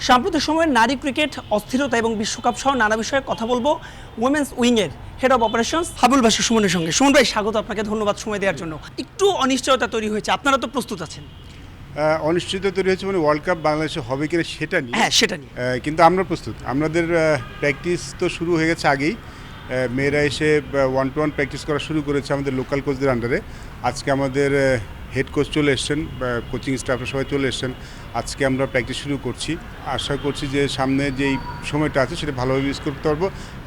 সাম্প্রতিক সময়ে নারী ক্রিকেট অস্থিরতা এবং বিশ্বকাপ সহ নানা বিষয়ে কথা বলব women's উইংয়ের head of operations Habul Basu সুমনের সঙ্গে। সুমন ভাই স্বাগত আপনাকে ধন্যবাদ সময় দেওয়ার জন্য। একটু অনিশ্চয়তা তৈরি হয়েছে আপনারা তো প্রস্তুত আছেন। অনিশ্চয়তা তৈরি হয়েছে মানে ওয়ার্ল্ড কাপ বাংলাদেশে হবে কিনা সেটা নিয়ে। হ্যাঁ সেটা নিয়ে। কিন্তু আমরা প্রস্তুত। আমাদের প্র্যাকটিস তো শুরু হয়ে গেছে আগেই। মেয়েরা এসে ওয়ান টু ওয়ান প্র্যাকটিস করা শুরু করেছে আমাদের লোকাল কোচদের আন্ডারে আজকে আমাদের হেড কোচ চলে এসছেন কোচিং স্টাফরা সবাই চলে এসছেন। আজকে আমরা প্র্যাকটিস শুরু করছি। আশা করছি যে সামনে যেই সময়টা আছে সেটা ভালোভাবে ইউজ করতে পারব।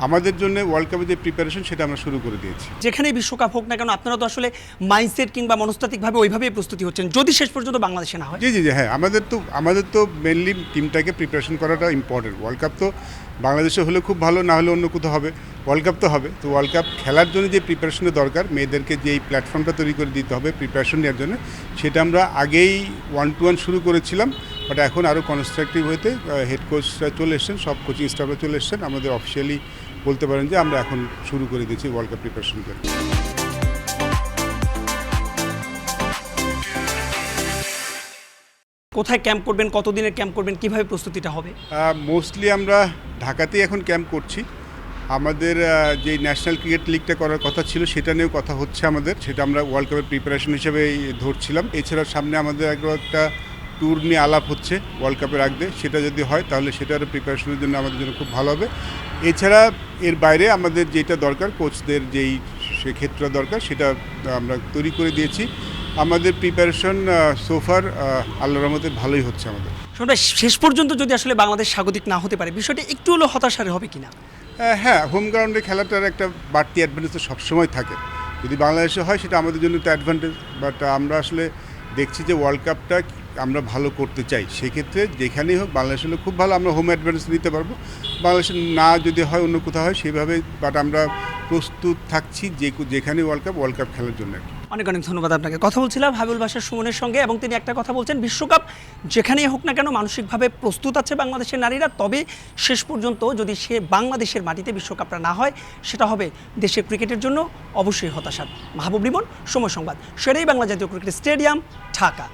আমাদের জন্য ওয়ার্ল্ড কাপের যে প্রিপারেশন সেটা আমরা শুরু করে দিয়েছি। যেখানেই বিশ্বকাপ হোক না কেন আপনারা তো আসলে মাইন্ডসেট কিংবা মনস্তাত্ত্বিকভাবে ওইভাবেই প্রস্তুতি হচ্ছেন। যদি শেষ পর্যন্ত বাংলাদেশে না হয়। জি জি জি হ্যাঁ আমাদের তো আমাদের তো মেনলি টিমটাকে প্রিপারেশন করাটা ইম্পর্টেন্ট ওয়ার্ল্ড কাপ তো বাংলাদেশে হলে খুব ভালো, না হলে অন্য কোথাও হবে। ওয়ার্ল্ড কাপ তো হবে। তো ওয়ার্ল্ড কাপ খেলার জন্য যে প্রিপারেশনের দরকার, মেয়েদেরকে যে এই প্ল্যাটফর্মটা তৈরি করে দিতে হবে প্রিপারেশন নেওয়ার জন্য, সেটা আমরা আগেই ওয়ান টু ওয়ান শুরু করেছিলাম বাট এখন আরও কনস্ট্রাকটিভ হয়েতে হেড কোচরা চলে এসছেন, সব কোচিং স্টাফরা চলে এসছেন। আমাদের অফিসিয়ালি বলতে পারেন যে আমরা এখন শুরু করে দিয়েছি ওয়ার্ল্ড কাপ প্রিপারেশন কোথায় ক্যাম্প করবেন, কতদিনের ক্যাম্প করবেন, কীভাবে প্রস্তুতিটা হবে? মোস্টলি আমরা ঢাকাতেই এখন ক্যাম্প করছি। আমাদের যে ন্যাশনাল ক্রিকেট লিগটা করার কথা ছিল, সেটা নিয়েও কথা হচ্ছে আমাদের। সেটা আমরা ওয়ার্ল্ড কাপের প্রিপারেশন হিসেবে ধরছিলাম। এছাড়া সামনে আমাদের একটা ট্যুর নিয়ে আলাপ হচ্ছে ওয়ার্ল্ড কাপের আগে। সেটা যদি হয়, তাহলে সেটার প্রিপারেশনের জন্য আমাদের জন্য খুব ভালো হবে। এছাড়া এর বাইরে আমাদের যেটা দরকার কোচদের যেই সে ক্ষেত্রটা দরকার, সেটা আমরা তৈরি করে দিয়েছি। আমাদের প্রিপারেশন সোফার আল্লাহ রহমতে ভালোই হচ্ছে আমাদের। ভাই শেষ পর্যন্ত যদি আসলে বাংলাদেশ স্বাগতিক না হতে পারে বিষয়টা একটু হলেও হতাশার হবে কিনা? হ্যাঁ হোম গ্রাউন্ডে খেলাটার একটা বাড়তি অ্যাডভান্টেজ তো সবসময় থাকে। যদি বাংলাদেশে হয় সেটা আমাদের জন্য তো অ্যাডভান্টেজ বাট আমরা আসলে দেখছি যে ওয়ার্ল্ড কাপটা আমরা ভালো করতে চাই। সেক্ষেত্রে যেখানেই হোক বাংলাদেশ হলে খুব ভালো আমরা হোম অ্যাডভান্টেজ নিতে পারব। বাংলাদেশে না যদি হয় অন্য কোথাও হয় সেভাবে বাট আমরা প্রস্তুত থাকছি যে যেখানে ওয়ার্ল্ড কাপ ওয়ার্ল্ড কাপ খেলার জন্য আর কি। অনেক অনেক ধন্যবাদ আপনাকে। কথা বলছিলাম হাবিবুল বাসার সুমনের সঙ্গে এবং তিনি একটা কথা বলছেন, বিশ্বকাপ যেখানেই হোক না কেন মানসিকভাবে প্রস্তুত আছে বাংলাদেশের নারীরা, তবে শেষ পর্যন্ত যদি সে বাংলাদেশের মাটিতে বিশ্বকাপটা না হয়, সেটা হবে দেশের ক্রিকেটের জন্য অবশ্যই হতাশার। মাহবুব রিমন সময় সংবাদ সেটাই বাংলা জাতীয় ক্রিকেট স্টেডিয়াম, ঢাকা।